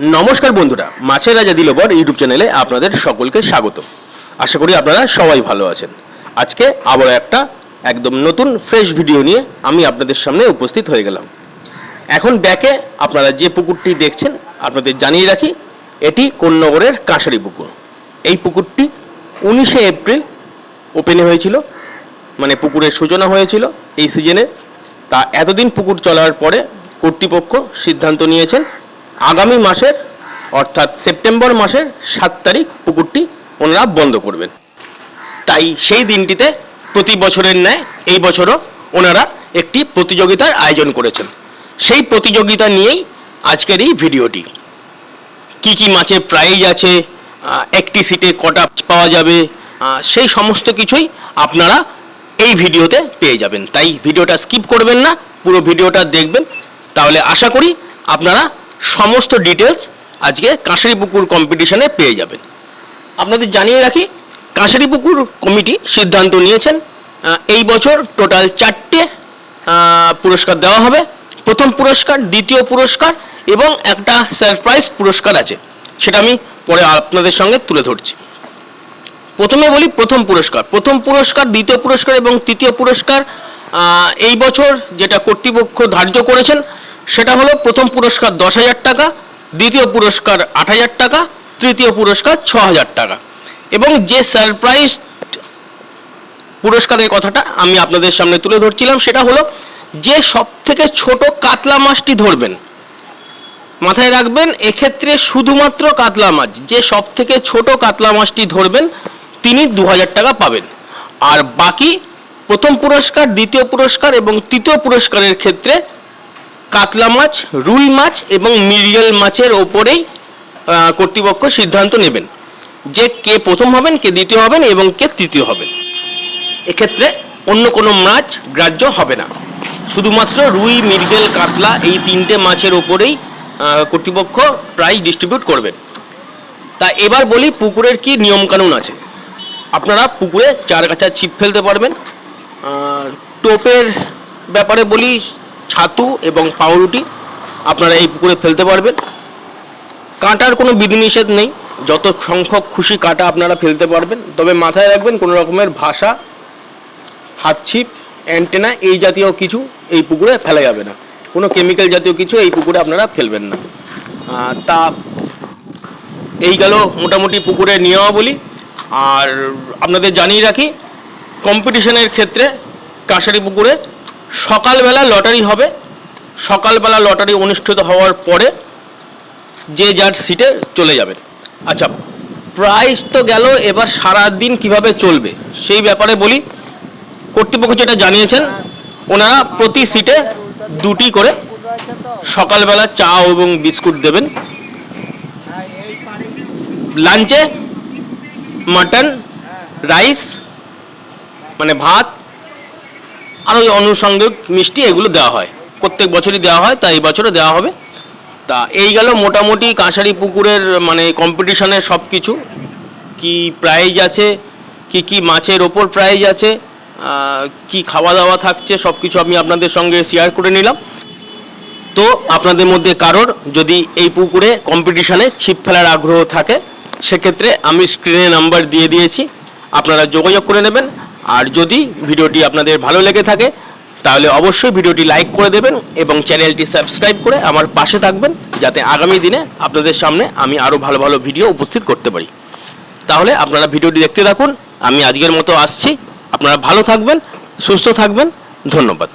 নমস্কার বন্ধুরা, মাছের রাজা দিলবর ইউটিউব চ্যানেলে আপনাদের সকলকে স্বাগত। আশা করি আপনারা সবাই ভালো আছেন। আজকে আবার একটা একদম নতুন ফ্রেশ ভিডিও নিয়ে আমি আপনাদের সামনে উপস্থিত হয়ে গেলাম। এখন দেখে আপনারা যে পুকুরটি দেখছেন, আপনাদের জানিয়ে রাখি, এটি কোন্নগরের কাঁসারি পুকুর। এই পুকুরটি উনিশে এপ্রিল ওপেনে হয়েছিল মানে পুকুরের সূচনা হয়েছিল এই সিজনে তা এতদিন পুকুর চলার পরে কর্তৃপক্ষ সিদ্ধান্ত নিয়েছেন আগামী মাসের, অর্থাৎ সেপ্টেম্বর মাসের সাত তারিখ পুকুরটি ওনারা বন্ধ করবেন। তাই সেই দিনটিতে প্রতি বছরের ন্যায় এই বছরও ওনারা একটি প্রতিযোগিতার আয়োজন করেছেন। সেই প্রতিযোগিতা নিয়েই আজকের এই ভিডিওটি। কি কি মাছের প্রাইজ আছে একটি সিটে কটা পাওয়া যাবে সেই সমস্ত কিছুই আপনারা এই ভিডিওতে পেয়ে যাবেন। তাই ভিডিওটা স্কিপ করবেন না, পুরো ভিডিওটা দেখবেন। তাহলে আশা করি আপনারা সমস্ত ডিটেলস আজকে কাঁসারি পুকুর কম্পিটিশনে পেয়ে যাবেন। আপনাদের জানিয়ে রাখি কাঁসারি পুকুর কমিটি সিদ্ধান্ত নিয়েছেন এই বছর টোটাল চারটে পুরস্কার দেওয়া হবে। প্রথম পুরস্কার, দ্বিতীয় পুরস্কার এবং একটা সারপ্রাইজ পুরস্কার আছে। সেটা আমি পরে আপনাদের সঙ্গে তুলে ধরছি। প্রথমে বলি প্রথম পুরস্কার। প্রথম পুরস্কার, দ্বিতীয় পুরস্কার এবং তৃতীয় পুরস্কার এই বছর যেটা কর্তৃপক্ষ ধার্য করেছেন সেটা হলো প্রথম পুরস্কার দশ হাজার টাকা, দ্বিতীয় পুরস্কার আট হাজার টাকা, তৃতীয় পুরস্কার ছ হাজার টাকা। এবং যে সারপ্রাইজ পুরস্কারের কথাটা আমি আপনাদের সামনে তুলে ধরছিলাম, সেটা হলো যে সব থেকে ছোট কাতলা মাছটি ধরবেন, মাথায় রাখবেন, এক্ষেত্রে শুধুমাত্র কাতলা মাছ, যে সব থেকে ছোট কাতলা মাছটি ধরবেন, তিনি দু হাজার টাকা পাবেন। আর বাকি প্রথম পুরস্কার, দ্বিতীয় পুরস্কার এবং তৃতীয় পুরস্কারের ক্ষেত্রে কাতলা মাছ, রুই মাছ এবং মিরিয়াল মাছের ওপরেই কর্তৃপক্ষ সিদ্ধান্ত নেবেন যে কে প্রথম হবেন, কে দ্বিতীয় হবেন এবং কে তৃতীয় হবেন। এক্ষেত্রে অন্য কোনো মাছ গ্রাহ্য হবে না। শুধুমাত্র রুই মৃগেল কাতলা এই তিনটে মাছের ওপরেই কর্তৃপক্ষ প্রাইজ ডিস্ট্রিবিউট করবেন। তা এবার বলি পুকুরের কি নিয়মকানুন আছে। আপনারা পুকুরে চার কাছা ছিপ ফেলতে পারবেন। টোপের ব্যাপারে বলি ছাতু এবং পাউরুটি আপনারা এই পুকুরে ফেলতে পারবেন। কাঁটার কোনো বিধিনিষেধ নেই। যত সংখ্যক খুশি কাঁটা আপনারা ফেলতে পারবেন। তবে মাথায় রাখবেন কোনো রকমের ভাষা হাত ছিপ অ্যান্টেনা এই জাতীয় কিছু এই পুকুরে ফেলা যাবে না। কোনো কেমিক্যাল জাতীয় কিছু এই পুকুরে আপনারা ফেলবেন না। তা এই গেল মোটামুটি পুকুরে নিয়মাবলী। আর আপনাদের জানিয়ে রাখি কম্পিটিশনের ক্ষেত্রে কাঁসারি পুকুরে সকালবেলা লটারি হবে। সকালবেলা লটারি অনুষ্ঠিত হওয়ার পরে যে যার সিটে চলে যাবেন আচ্ছা প্রাইস তো গেল, এবার সারা দিন কীভাবে চলবে? সেই ব্যাপারে বলি, কর্তৃপক্ষ যেটা জানিয়েছেন, ওনারা প্রতি সিটে দুটি করে সকালবেলা চা এবং বিস্কুট দেবেন। লাঞ্চে মাটন রাইস মানে ভাত আর ওই অনুষঙ্গিক মিষ্টি এগুলো দেওয়া হয়। প্রত্যেক বছরই দেওয়া হয়, তা এই বছরও দেওয়া হবে। তা এই গেল মোটামুটি কাঁসারি পুকুরের মানে কম্পিটিশনের সব কিছু কি প্রাইজ আছে, কি কি মাছের ওপর প্রাইজ আছে কি খাওয়া দাওয়া থাকছে সব কিছু আমি আপনাদের সঙ্গে শেয়ার করে নিলাম। তো আপনাদের মধ্যে কারোর যদি এই পুকুরে কম্পিটিশানে ছিপ ফেলার আগ্রহ থাকে, সেক্ষেত্রে আমি স্ক্রিনে নাম্বার দিয়ে দিয়েছি। আপনারা যোগাযোগ করে নেবেন। আর যদি ভিডিওটি আপনাদের ভালো লেগে থাকে, তাহলে অবশ্যই ভিডিওটি লাইক করে দেবেন এবং চ্যানেলটি সাবস্ক্রাইব করে আমার পাশে থাকবেন, যাতে আগামী দিনে আপনাদের সামনে আমি আরও ভালো ভালো ভিডিও উপস্থিত করতে পারি। তাহলে আপনারা ভিডিওটি দেখতে থাকুন, আমি আজকের মতো আসছি। আপনারা ভালো থাকবেন, সুস্থ থাকবেন, ধন্যবাদ।